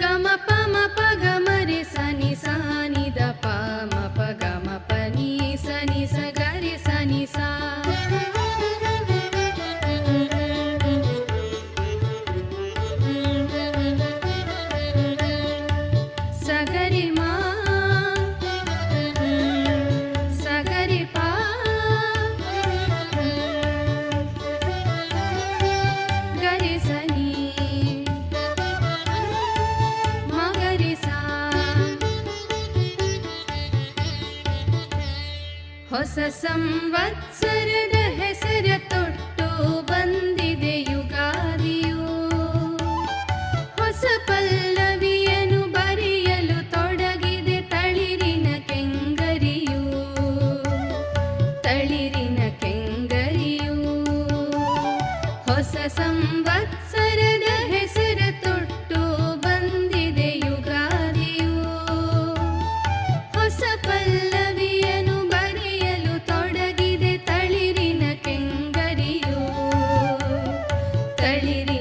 గమ పమ పగమ ಹೊಸ ಸಂವತ್ಸರದ ಹೆಸರ ತೊಟ್ಟು हेसरबन्दि 带你的。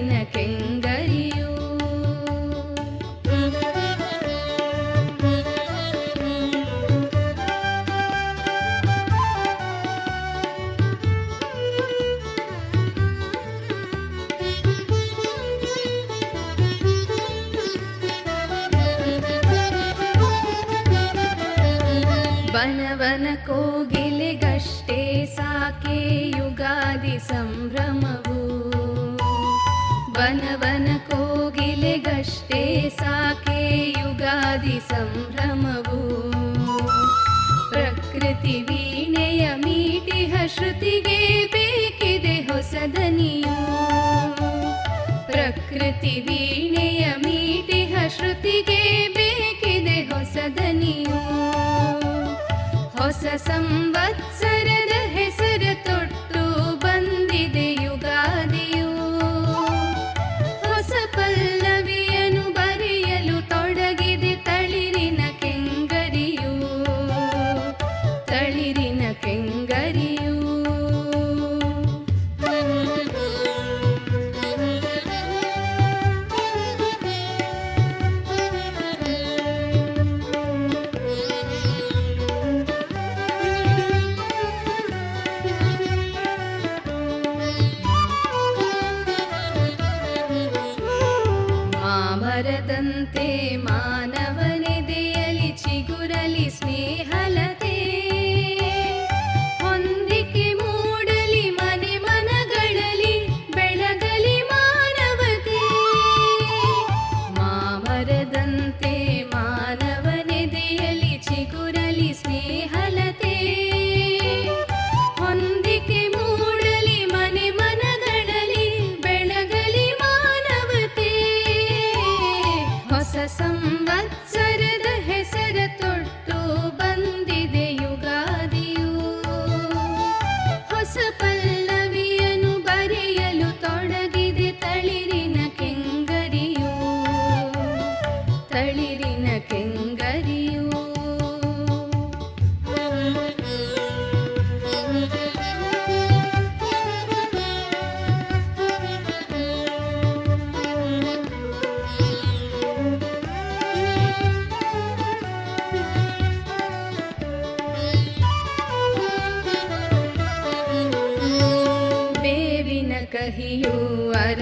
ಸ್ತುತಿ ವೀಣೆಯ ಮೀಟಿಹ ಶ್ರುತಿಗೆ ಬೇಕಿದೆ ಹೊಸದನಿಯು. ಪ್ರಕೃತಿ ವೀಣೆಯ ಮೀಟಿಹ ಶ್ರುತಿಗೆ ಬೇಕಿದೆ ಹೊಸದನಿಯು. ಹೊಸ ಸಂವತ್ಸರದ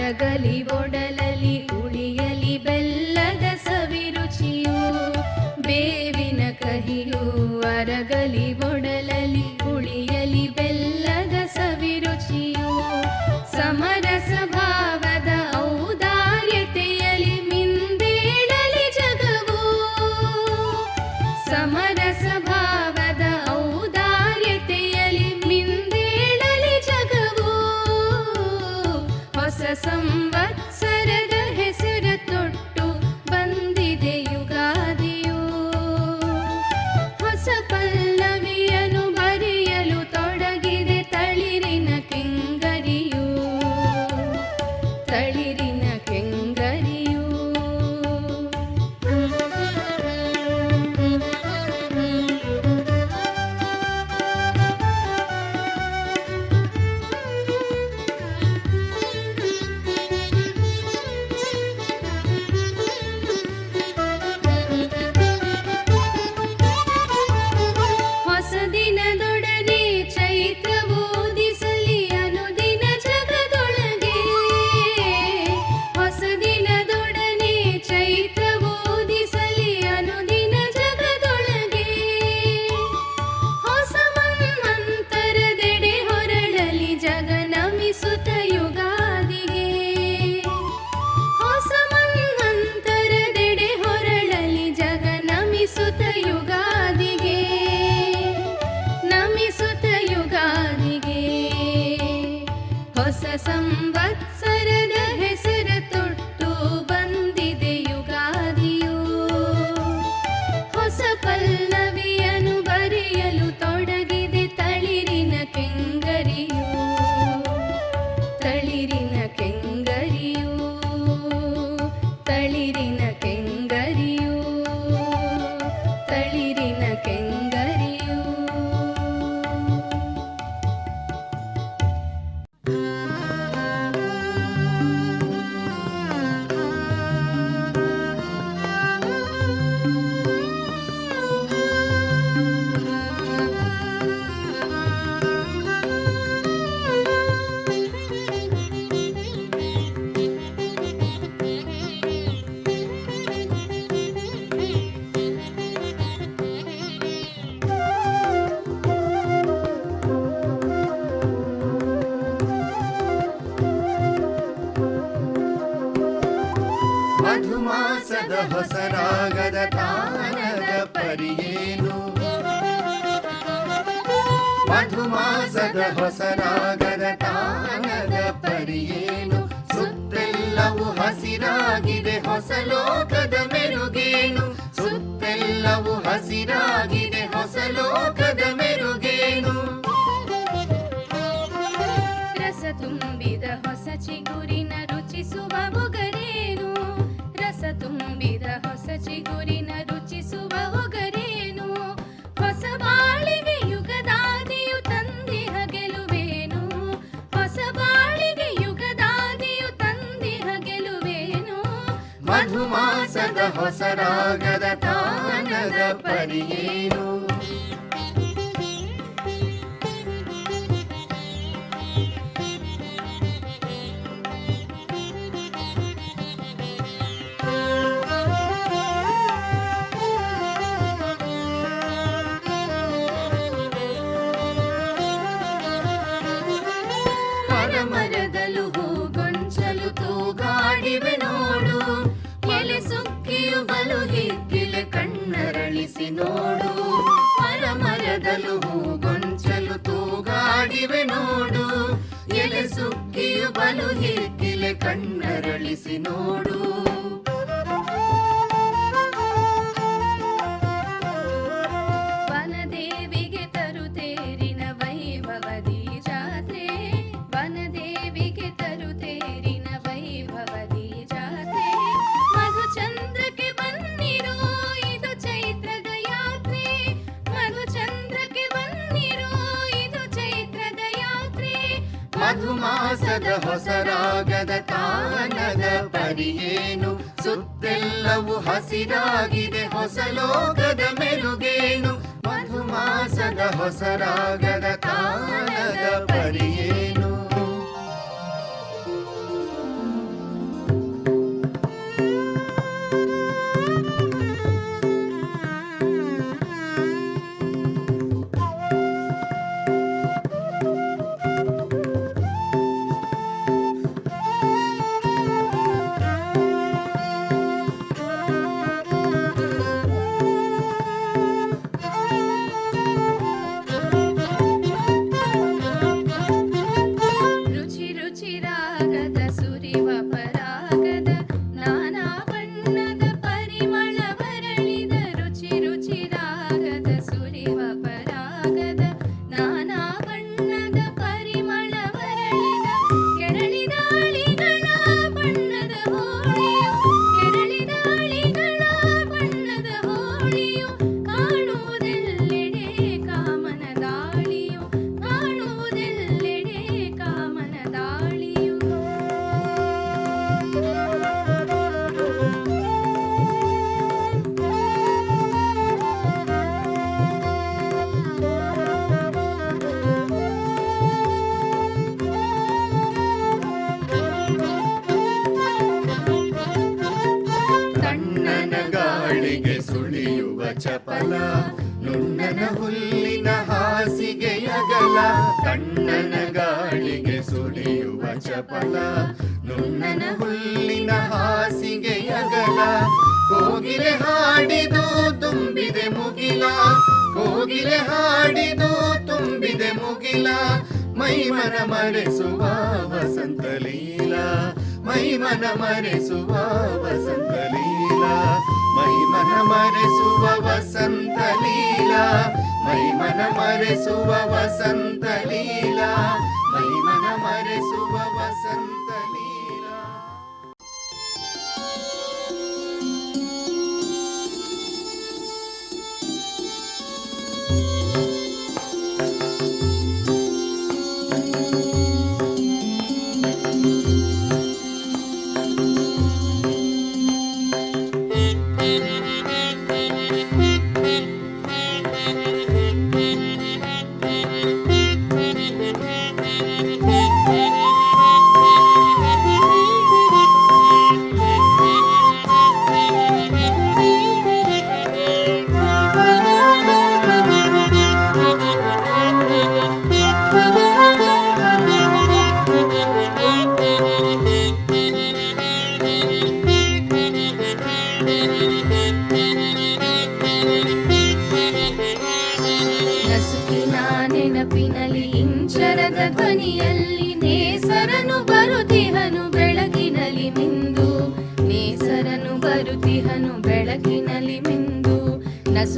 ಆಗಲಿ ಹೊಸರಾಗದ ತಾನದ ಪರಿಯೇನು? ಸುತ್ತೆಲ್ಲವೂ ಹಸಿರಾಗಿದೆ ಹೊಸ ಲೋಕದ ಮೆರುಗೇನು? ಸುತ್ತೆಲ್ಲವೂ ಹಸಿರಾಗಿದೆ ಹೊಸ ಲೋಕದ ಮೆರುಗೇನು? ರಸ ತುಂಬಿದ ಹೊಸ ಚಿಗುರಿನ ರುಚಿಸುವ ಬೊಗರೇನು? ರಸ ತುಂಬಿದ ಹೊಸ ಚಿಗುರಿನ ಹೊಸರಾಗದ ತಾನದ ಪರಿಯೇನು? ಗೊಂಚಲು ಗೊಂಚಲು ತೂಗಾಡಿವೆ ನೋಡು. ಎಲೆ ಸುಗ್ಗಿಯು ಬಲು ಹಿಕ್ಕಿಲೆ ಕಣ್ಣರಳಿಸಿ ನೋಡು. ಹೊಸದ ಹೊಸರಾಗದ ತಾನದ ಪರಿಯೇನು ಸುತ್ತೆಲ್ಲವೂ ಹಸಿರಾಗಿದೆ ಹೊಸ ಲೋಕದ ಮೆರುಗೇನು? ಮಧುಮಾಸದ ಹೊಸರಾಗದ ತಾನದ ಪರಿಯೇನು ಚಪಲ, ನುಣ್ಣನ ಹುಲ್ಲಿನ ಹಾಸಿಗೆಯಗಲ, ಕಣ್ಣನ ಗಾಳಿಗೆ ಸುಳಿಯುವ ಚಪಲ, ನುಣ್ಣನ ಹುಲ್ಲಿನ ಹಾಸಿಗೆಯಗಲ. ಕೋಗಿಲೆ ಹಾಡಿದು ತುಂಬಿದೆ ಮುಗಿಲ, ಕೋಗಿಲೆ ಹಾಡಿದು ತುಂಬಿದೆ ಮುಗಿಲ, ಮೈಮನ ಮರೆಸುವ ವಸಂತ ಲೀಲಾ, ಮೈಮನ ಮರೆಸುವ ವಸಂತ ಲೀಲಾ. ಮೈಮನ ಮರೆಸುವ ವಸಂತ ಲೀಲಾ ಮೈಮನ ಮರೆಸುವ ವಸಂತ ಲೀಲಾ ಮೈಮನ ಮರೆಸುವ ವಸಂತ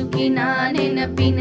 ನಸುಕಿನ ನೆನಪಿನಲ್ಲಿ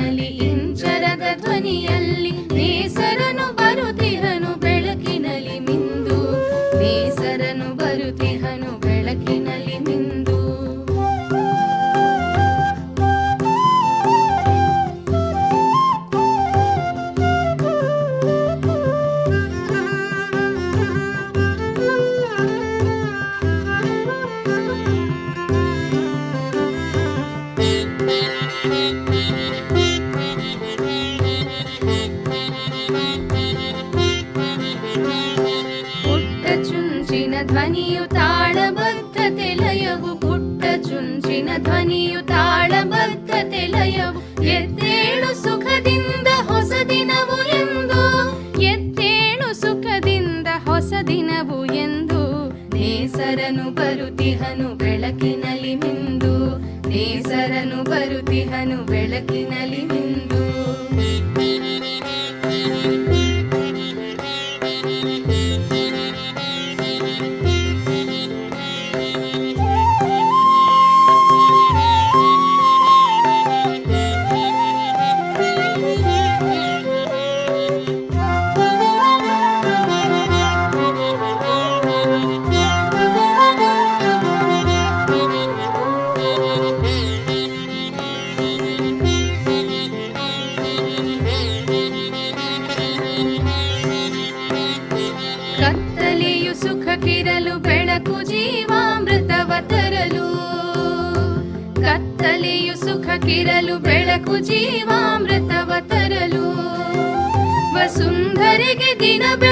ಧ್ವನಿಯು ತಾಳಬದ್ಧತೆ ಲಯವು ಪುಟ್ಟ ಚುಂಚಿನ ಧ್ವನಿಯು ತಾಳಬದ್ಧತೆ ಲಯವು ಎದ್ದೇಳು ಸುಖದಿಂದ ಹೊಸ ದಿನವು ಎಂದು, ಎದ್ದೇಳು ಸುಖದಿಂದ ಹೊಸ ದಿನವು ಎಂದು. ನೇಸರನು ಬರುತಿಹನು ಬೆಳಕಿನಲ್ಲಿ ಮಿಂದು, ನೇಸರನು ಬರುತಿಹನು ಬೆಳಕಿನಲ್ಲಿ ಮಿಂದು. 你的表。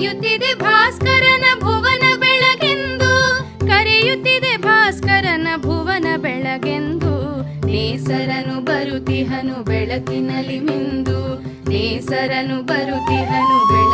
ಕರೆಯುತ್ತಿದೆ ಭಾಸ್ಕರನ ಭುವನ ಬೆಳಗೆಂದು. ಕರೆಯುತ್ತಿದೆ ಭಾಸ್ಕರನ ಭುವನ ಬೆಳಗೆಂದು. ನೇಸರನು ಬರುತಿಹನು ಬೆಳಕಿನಲ್ಲಿ ಮಿಂದು. ನೇಸರನು ಬರುತಿಹನು ಬೆಳಕಿನಲ್ಲಿ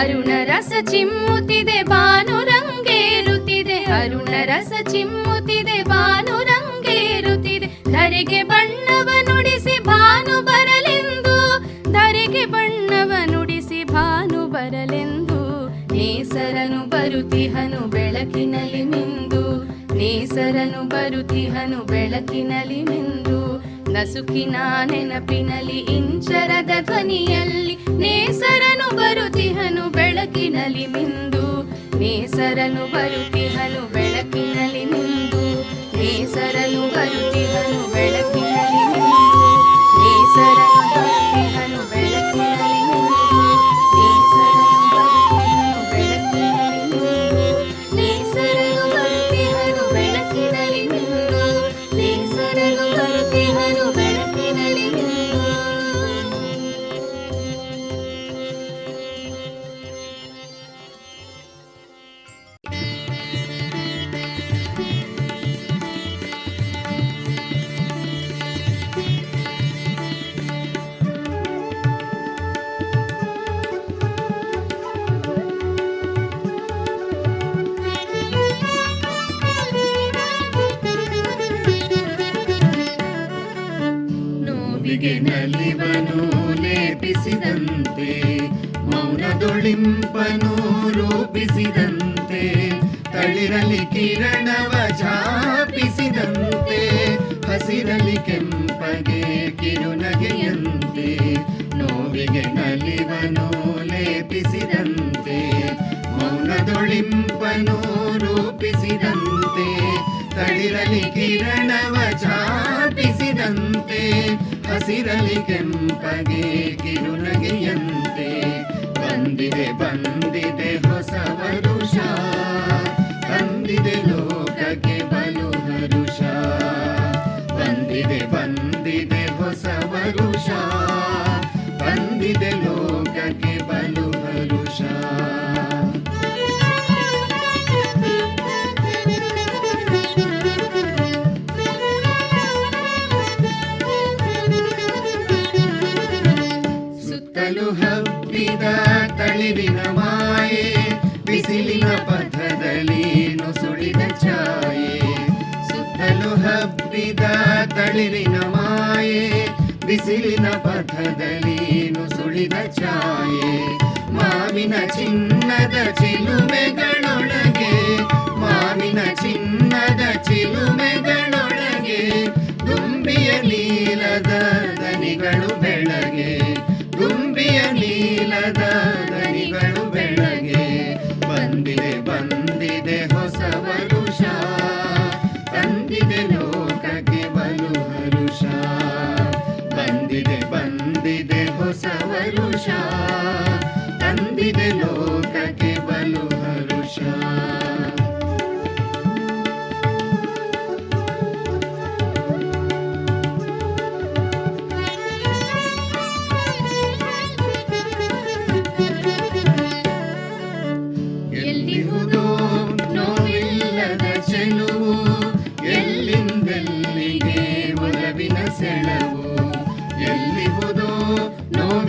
ಅರುಣ ರಸ ಚಿಮ್ಮುತ್ತಿದೆ, ಭಾನುರಂಗೇರುತ್ತಿದೆ. ಅರುಣ ರಸ ಚಿಮ್ಮುತ್ತಿದೆ, ಭಾನುರಂಗೇರುತ್ತಿದೆ. ಧರೆಗೆ ಬಣ್ಣವ ನುಡಿಸಿ ಭಾನು ಬರಲೆಂದು. ಧರೆಗೆ ಬಣ್ಣವ ನುಡಿಸಿ ಭಾನು ಬರಲೆಂದು. ನೇಸರನು ಬರುತಿಹನು ಬೆಳಕಿನಲ್ಲಿ ನಿಂದು. ನೇಸರನು ಬರುತಿಹನು ಬೆಳಕಿನಲ್ಲಿ ನಿಂದು. ನಸುಕಿನ ನೆನಪಿನಲ್ಲಿ ಇಂಚರದ ಧ್ವನಿಯಲ್ಲಿ ನೇಸರನು ಬೆಳಕಿನಲ್ಲಿ ಮಿಂದು ನೇಸರನು ಬರುತಿಹನು ಬೆಳಕಿನಲ್ಲಿ ಲೇಪಿಸಿದಂತೆ ಮೌನದೊಳಿಂಪನು ರೂಪಿಸಿದಂತೆ, ತಳಿರಲಿ ಕಿರಣವ ಚಾಪಿಸಿದಂತೆ ಹಸಿರಲಿ ಕೆಂಪಗೆ ಕಿರುನಗೆಯಂತೆ, ಬಂದಿದೆ ಬಂದಿದೆ ಹೊಸ ವರುಷ, ಬಂದಿದೆ ಲೋಕಕ್ಕೆ ಬಲು ಹರುಷ, ಬಂದಿದೆ ಬಂದಿದೆ ಹೊಸ ವರುಷ, ಬಂದಿದೆ ಲೋಕಕ್ಕೆ ಬಲು ಸುತ್ತಲೂ ಹಬ್ಬಿದ ತಳಿರಿನ ಮಾಯೆ ಬಿಸಿಲಿನ ಪಥದಲ್ಲಿ ನುಸುಳಿದ ಛಾಯೆ. ಸುತ್ತಲೂ ಹಬ್ಬಿದ ಛಾಯೆ. ಮಾವಿನ ಚಿನ್ನದ ಚಿಲುಮೆಗಳೊಳಗೆ ಮಾವಿನ ಚಿನ್ನದ ಚಿಲುಮೆಗಳೊಳಗೆ ದುಂಬಿಯ ನೀಲದ ದನಿಗಳು ಬೆಳಗೆ ದುಂಬಿಯ ನೀಲದ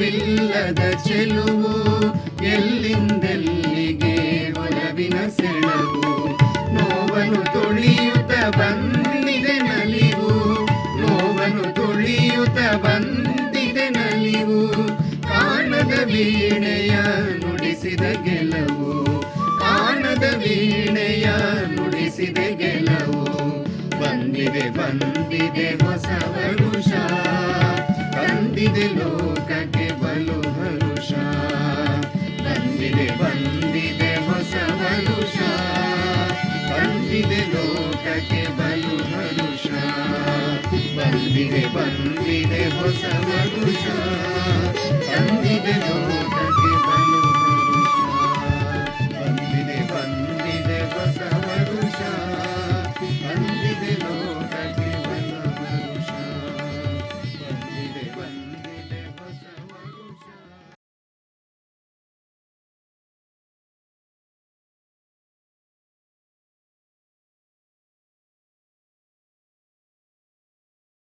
ನೋವಿಲ್ಲದ ಚೆಲುವು, ಎಲ್ಲಿಂದೆಲ್ಲಿಗೆ ಒಲವಿನ ಸೆಳವು? ನೋವನು ತುಳಿಯುತ್ತ ಬಂದಿದೆ ನಲಿವು, ನೋವನು ತುಳಿಯುತ್ತ ಬಂದಿದೆ ನಲಿವು. ಕಾಣದ ವೀಣೆಯ ನುಡಿಸಿದ ಗೆಲವು, ಕಾಣದ ವೀಣೆಯ ನುಡಿಸಿದ ಗೆಲವು. ಬಂದಿದೆ ಬಂದಿದೆ ಹೊಸ ವರುಷ ಬಂದಿದೆ ಲೋಕಕ್ಕೆ ಬಂದಿದೆ ಬಂದಿದೆ ಹೊಸ ವರುಷ ಬಂದಿದೆ ಲೋಕಕ್ಕೆ ಬಲು ಹರುಷ ಬಂದಿದೆ ಬಂದಿದೆ ಹೊಸ ವರುಷ